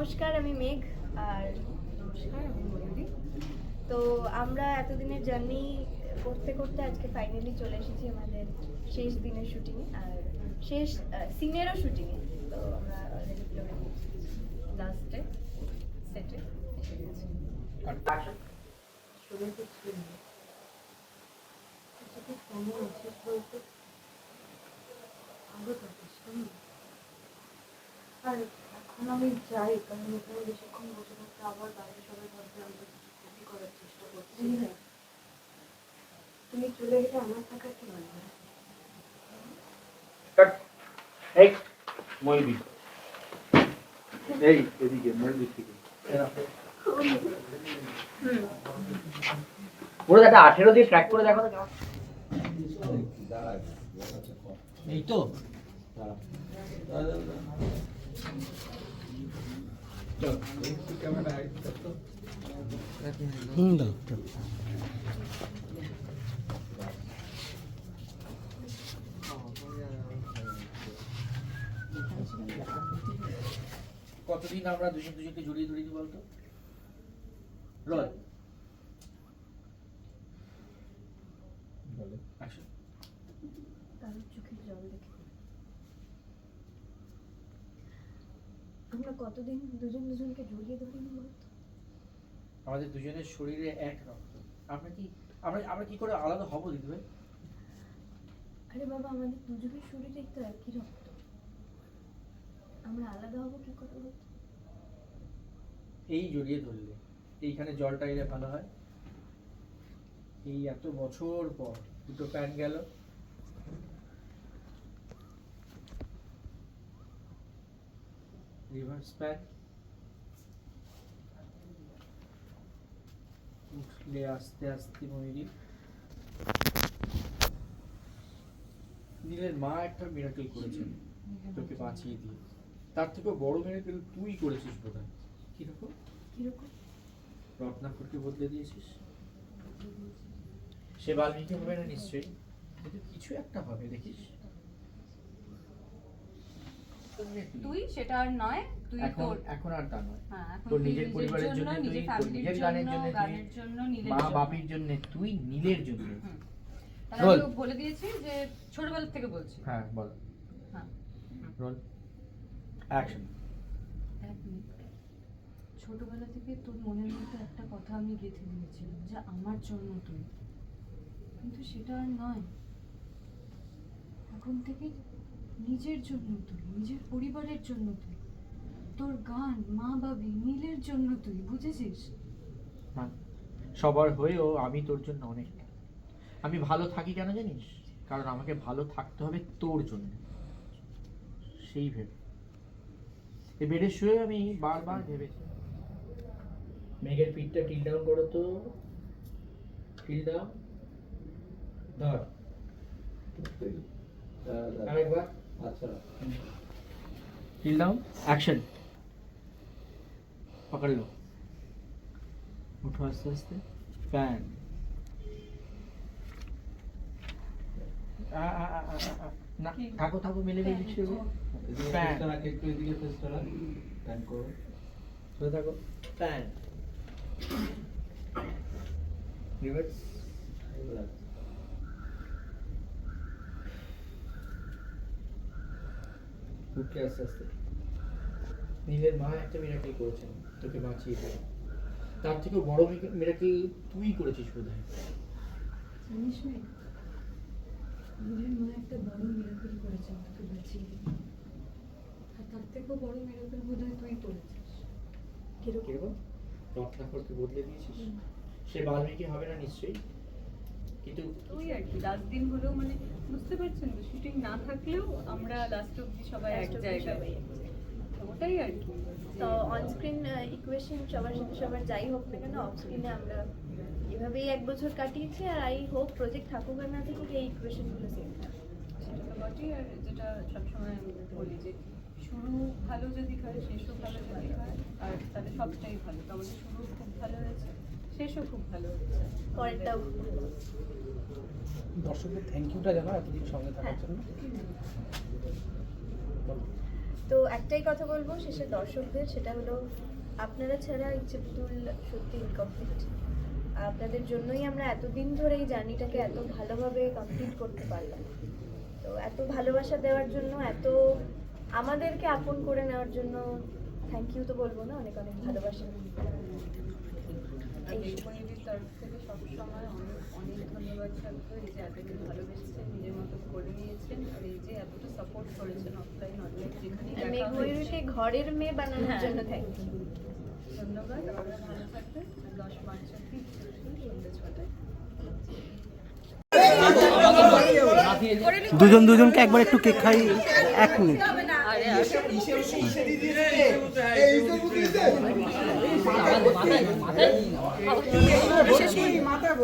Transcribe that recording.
নমস্কার আমি মেঘ আর নমস্কার আমি ময়ূরী। তো আমরা এতদিনের জার্নি করতে করতে আজকে ফাইনালি চলে এসেছি আমাদের শেষ দিনের শুটিংয়ে আর শেষ সিনেরও শুটিংয়ে তো আমরা অলরেডি ফ্লোরে লাস্টে সেটে এসে গেছি আর এখন আমি যাই কারণ এখানে বেশিক্ষণ বসে থাকতে আবার বাইরে সবাই ভাববে আমরা কিছু ক্ষতি করার চেষ্টা করছি। তুমি চলে গেলে আমার থাকা কি মানে কাট এই ময়ূরী। এই এদিকে ময়ূরী থেকে পুরো একটা আঠেরো দিয়ে ট্র্যাক করে দেখো তো কেমন। এই তো। কতদিন আমরা দুজন দুজনকে জড়িয়ে ধরেছি বলতো? রয় আসো কারোর চোখের জল দেখে আমরা কতদিন দুজন দুজনকে জড়িয়ে ধরিনি বলতো আমাদের দুজনের শরীরে এক রক্ত। আমরা কি আমরা আমরা কি করে আলাদা হব দিদি ভাই? আরে বাবা আমাদের দুজনের শরীরেই তো একই রক্ত। আমরা আলাদা হব কি করে বলতো এই জড়িয়ে ধরলে এইখানে জলটা এলে ভালো হয়। এই এত বছর পর দুটো প্যান্ট গেল। রিভার্স প্যান উঠলে আস্তে আস্তে ময়ূরী নীলের মা একটা মিরাকেল করেছেন তোকে বাঁচিয়ে দিয়ে। তার থেকেও বড় মিরাকেল তুই করেছিস বোধহয়। কীরকম? কীরকম? রত্নাকরকে বদলে দিয়েছিস? সে বাল্মীকি হবে না নিশ্চয়ই? কিন্তু কিছু একটা হবে দেখিস? তুই সেটা আর নয় তুই তোর। এখন আর তা নয়। হ্যাঁ তোর নিজের পরিবারের জন্য তুই, তোর নিজের গানের জন্য গানের জন্য মা। বাপির জন্য তুই নীলের জন্য তাহলে বলে দিয়েছি যে ছোটবেলা থেকে বলছি। হ্যাঁ বল। হ্যাঁ। রোল। অ্যাকশন ছোটবেলা থেকে তোর মনের মধ্যে একটা কথা আমি গেঁথে দিয়েছিলাম যে আমার জন্য তুই। কিন্তু সেটা আর নয়। এখন থেকে নিজের জন্য তুই নিজের পরিবারের জন্য তুই তোর গান মা বাবি নীলের জন্য তুই বুঝেছিস? সবার হয়েও আমি তোর জন্য অনেক। আমি ভালো থাকি কেন জানিস? কারণ আমাকে ভালো থাকতে হবে তোর জন্য। সেই ভেবে। এই বেডে শুয়ে আমি বারবার ভেবেছি। মেঘের পিঠটা টিল ডাউন করো তো। Tilt down. ধর। আরেকবার। আচ্ছা টিল ডাউন অ্যাকশন पकड़ लो उठो आस्ते आस्ते फैन না থাকো থাকো মিলে মিলে মিশে ফ্যান একটু এদিকে চেষ্টা রাখ প্যান করো শুয়ে থাকো ফ্যান রিভার্স উঠে আস্তে আস্তে। নীলের মা একটা মিরাকেল করেছেন তোকে বাঁচিয়ে দিয়ে তার থেকেও বড় মিরাকেল তুই করেছিস বোধ হয় জানিস নীলের মা একটা বড় মিরাকেল বাঁচিয়ে। আর তার থেকেও বড় মিরাকেল বোধ হয় তুই করেছিস। কীরকম? কীরকম? রত্নাকরকে বদলে দিয়েছিস? সে বাল্মীকি হবে না নিশ্চয়ই? কিন্তু ওই আর কি লাস্ট দিন হলেও মানে বুঝতে পারছেন তো শুটিং না থাকলেও আমরা লাস্ট অব্দি সবাই এক Last অবধি জায়গায়। সবাই এক তো ওটাই আর কি। তো অন স্ক্রিন ইকুয়েশন সবার সাথে সবার যাই হোক না কেন অফ স্ক্রিনে আমরা এভাবেই এক বছর কাটিয়েছি আর আই হোপ প্রজেক্ট থাকুক আর না থাকুক এই ইকুয়েশনগুলো সেম সেটা তো বটেই আর যেটা সবসময় আমি বলি যে শুরু ভালো যদি হয় শেষও ভালো যদি হয় আর তাহলে সবটাই ভালো। তো আমাদের শুরু খুব ভালো হয়েছে শেষও খুব ভালো হয়েছে। পরেরটাও দর্শকদের থ্যাংক ইউটা জানো এতদিন সঙ্গে থাকার জন্য। তো একটাই কথা বলব শেষে দর্শকদের সেটা হলো আপনারা ছাড়া ইচ্ছে সত্যি ইনকমপ্লিট আপনাদের জন্যই আমরা এতদিন ধরে এই জার্নিটাকে এত ভালোভাবে কমপ্লিট করতে পারলাম। তো এত ভালোবাসা দেওয়ার জন্য এত আমাদেরকে আপন করে নেওয়ার জন্য থ্যাংক ইউ তো বলব না অনেক অনেক ভালোবাসা। তরফ থেকে সবসময় অনেক অনেক ধন্যবাদ থাকতো এই যে এতদিন ভালোবেসেছেন নিজের মতো করে নিয়েছেন আর এই যে এতটা সাপোর্ট করেছেন অফলাইন অনলাইন হয়েছে। ঘরের মেয়ে বানানোর হ্যাঁ। জন্য থ্যাংক ইউ ধন্যবাদ। আপনারা ভালো থাকবেন। দশ পাঁচ অব্দি সন্ধ্যে ছটায়। দুজন দুজনকে একবার একটু কেক খাই এক মিনিট। মাথায়